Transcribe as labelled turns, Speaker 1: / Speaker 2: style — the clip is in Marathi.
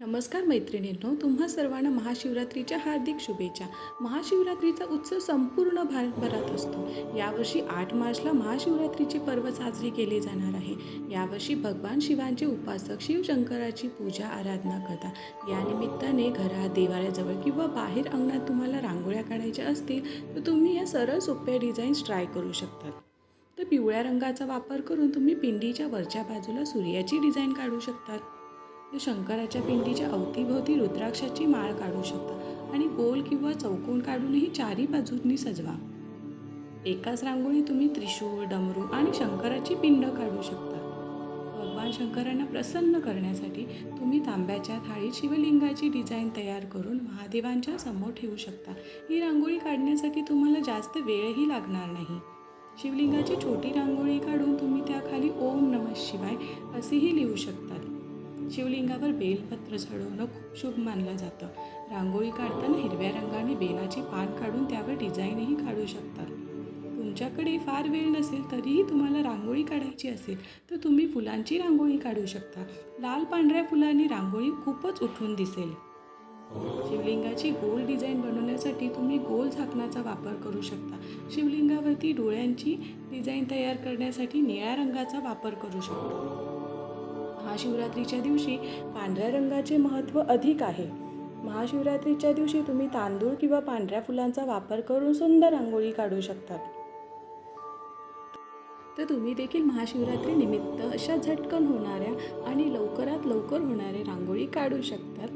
Speaker 1: नमस्कार मैत्रिणींनो तुम्हा सर्वांना महाशिवरात्रीच्या हार्दिक शुभेच्छा. महाशिवरात्रीचा उत्सव संपूर्ण भारतभरात असतो. यावर्षी आठ मार्चला महाशिवरात्रीचे पर्व साजरे केले जाणार आहे. यावर्षी भगवान शिवांचे उपासक शिवशंकराची पूजा आराधना करतात. यानिमित्ताने घरात देवाऱ्याजवळ किंवा बाहेर अंगणात तुम्हाला रांगोळ्या काढायच्या असतील तर तुम्ही या सरळ सोप्या डिझाईन्स ट्राय करू शकतात तर पिवळ्या रंगाचा वापर करून तुम्ही पिंडीच्या वरच्या बाजूला सूर्याची डिझाईन काढू शकतात तर शंकराच्या पिंडीच्या अवतीभोवती रुद्राक्षाची माळ काढू शकता आणि गोल किंवा चौकोन काढूनही चारी बाजूंनी सजवा. एकाच रांगोळी तुम्ही त्रिशूळ डमरू आणि शंकराची पिंड काढू शकता. भगवान शंकरांना प्रसन्न करण्यासाठी तुम्ही तांब्याच्या थाळीत शिवलिंगाची डिझाईन तयार करून महादेवांच्या समोर ठेवू शकता. ही रांगोळी काढण्यासाठी तुम्हाला जास्त वेळही लागणार नाही. शिवलिंगाची छोटी रांगोळी काढून तुम्ही त्याखाली ओम नमः शिवाय असेही लिहू शकतात. शिवलिंगावर बेलपत्र चढवणं खूप शुभ मानलं जातं. रांगोळी काढताना हिरव्या रंगाने बेलाची पान काढून त्यावर डिझाईनही काढू शकतात. तुमच्याकडे फार वेळ नसेल तरीही तुम्हाला रांगोळी काढायची असेल तर तुम्ही फुलांची रांगोळी काढू शकता. लाल पांढऱ्या फुलांनी रांगोळी खूपच उठून दिसेल. शिवलिंगाची गोल डिझाईन बनवण्यासाठी तुम्ही गोल झाकणाचा वापर करू शकता. शिवलिंगावरती डोळ्यांची डिझाईन तयार करण्यासाठी निळ्या रंगाचा वापर करू शकता. महाशिवरात्रीच्या दिवशी पांढऱ्या रंगाचे महत्त्व अधिक आहे. महाशिवरात्रीच्या दिवशी तुम्ही तांदूळ किंवा पांढऱ्या फुलांचा वापर करून सुंदर रांगोळी काढू शकतात तर तुम्ही देखील महाशिवरात्री निमित्त अशा झटकन होणाऱ्या आणि लवकरात लवकर होणाऱ्या रांगोळी काढू शकतात.